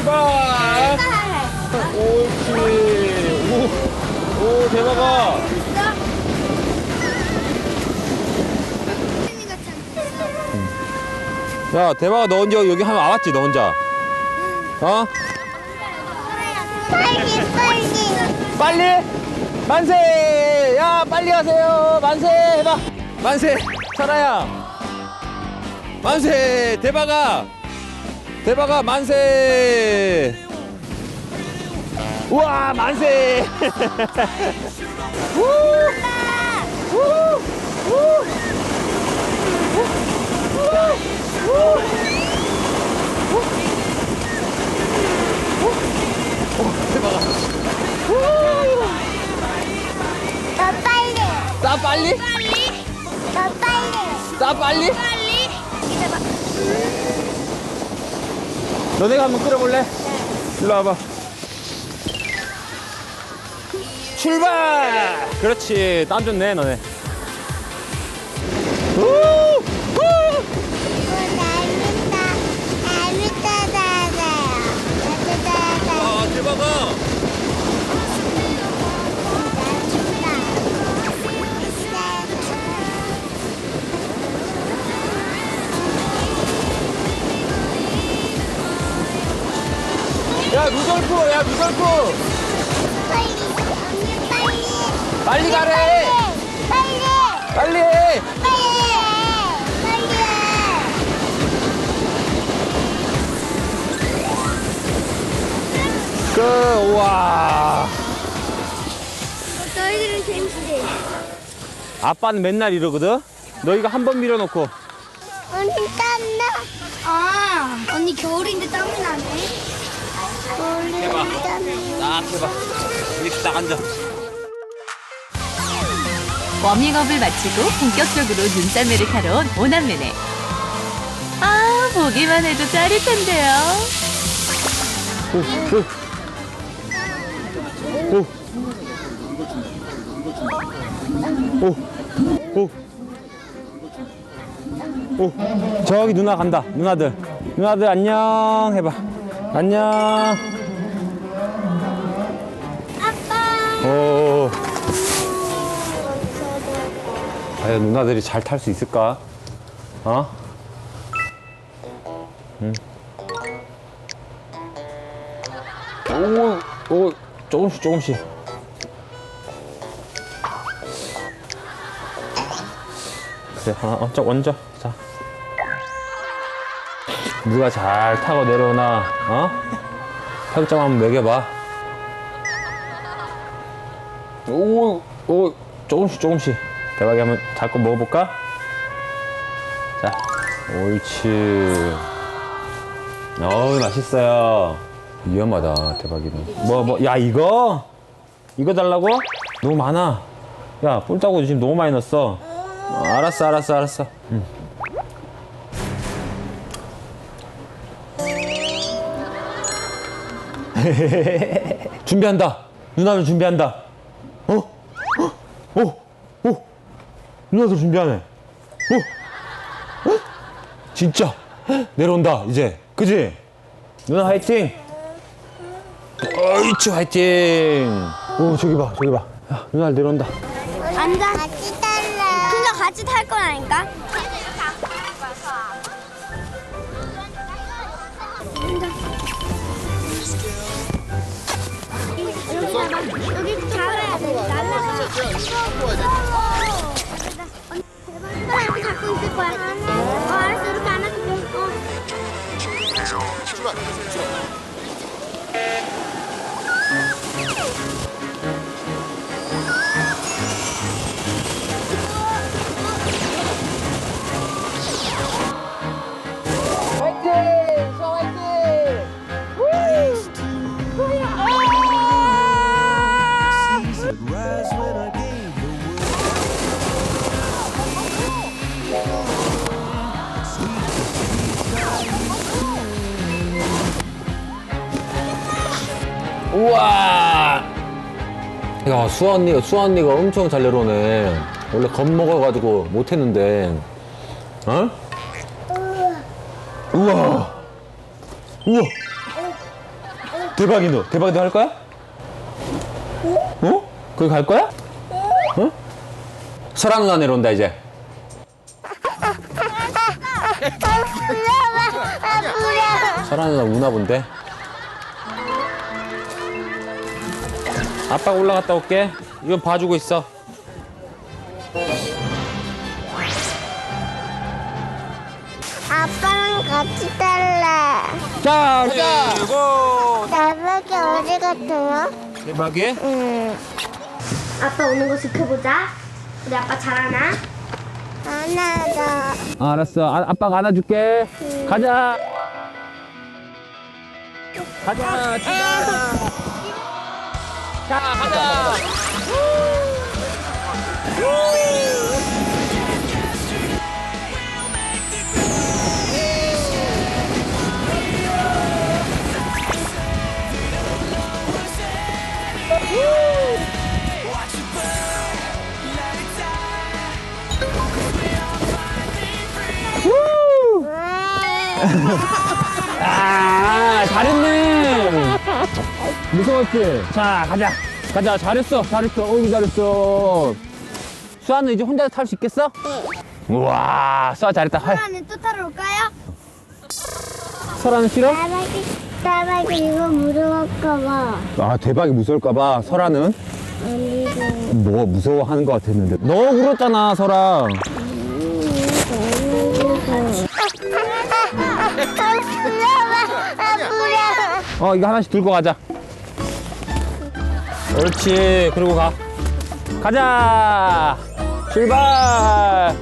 출발! 옳지. 오, 오, 대박아. 야, 대박아, 너 혼자 여기 하면 와봤지, 너 혼자. 어? 빨리. 빨리! 만세! 야, 빨리 하세요! 만세! 해봐! 만세! 설아야! 만세! 대박아! 대박아, 만세! 우와, 만세! 더 빨리. 싸 빨리? 빨리. 더 빨리. 싸 빨리? 빨리. 기다봐. 너네가 한번 끌어볼래? 일로 와봐. 출발! 그렇지. 땀 좋네, 너네. 우! 루돌프, 야, 루돌프. 빨리. 언니 빨리. 빨리 가래. 빨리. 빨리 해. 빨리. 빨리. 그, 우와. 너희들은 재밌지? 아빠는 맨날 이러거든? 너희가 한 번 밀어놓고. 언니 땀나. 아, 언니 겨울인데 땀이 나네. 해봐. 딱 해봐. 이렇게 딱 앉아. 워밍업을 마치고 본격적으로 눈썰매를 타러 온 오남매네. 아, 보기만 해도 짜릿한데요. 오, 오. 오. 오. 오. 오. 저기 누나 간다. 누나들. 누나들 안녕 해봐. 안녕. 아빠. 오. 과연 누나들이 잘 탈 수 있을까? 어? 응. 오, 오, 조금씩 조금씩. 그래, 하나, 어, 저 먼저. 자. 누가 잘 타고 내려오나, 어? 평점 한번 매겨봐. 오, 오, 조금씩 조금씩. 대박이 한번 잡고 먹어볼까? 자, 옳지. 어우, 맛있어요. 위험하다, 대박이는. 뭐, 뭐, 야, 이거? 이거 달라고? 너무 많아. 야, 뿔따구 지금 너무 많이 넣었어. 어, 알았어, 알았어, 알았어. 응. 준비한다. 누나들 준비한다. 어? 어? 어? 어? 누나들 준비하네. 어? 어? 진짜 내려온다 이제. 그지? 누나 화이팅. 어이치 화이팅. 오 저기 봐 저기 봐. 야 누나 내려온다. 앉아. 같이 탈래. 그거 같이 탈 거라니까. 여기 잡아. 여기 잡아야 돼. 날라가. 언니, 이렇게 잡고 있을 거야. 야 수아 언니가 수아 언니가 엄청 잘 내려오네. 원래 겁먹어가지고 못했는데 어? 우와. 우와. 대박이 너. 대박이 너할 거야? 어? 거기 갈 거야? 어? 설아 누나 내려온다 이제. 설아 누나 우나 본데. 아빠가 올라갔다 올게. 이건 봐주고 있어. 아빠랑 같이 탈래. 자, 가자. 나밖에 어디 갔어요? 대박이? 응. 아빠 오는 거 지켜보자. 우리 아빠 잘하나? 하나다. 아, 알았어. 아, 아빠가 안아줄게. 가자. 가자, 출발. 자, 가자. 아, 잘했네. 무서웠지? 자, 가자. 가자. 잘했어. 잘했어. 어이구, 잘했어. 수아는 이제 혼자 탈 수 있겠어? 응. 우와, 수아 잘했다. 할. 하나는 또 타러 올까요? 설아는 싫어? 나밖에 나밖에 이거 무서울까봐. 아, 대박이 무서울까봐. 설아는? 아니고. 뭐 무서워하는 것 같았는데. 너 울었잖아, 설아. 어, 이거 하나씩 들고 가자. 옳지. 그리고 가. 가자. 출발.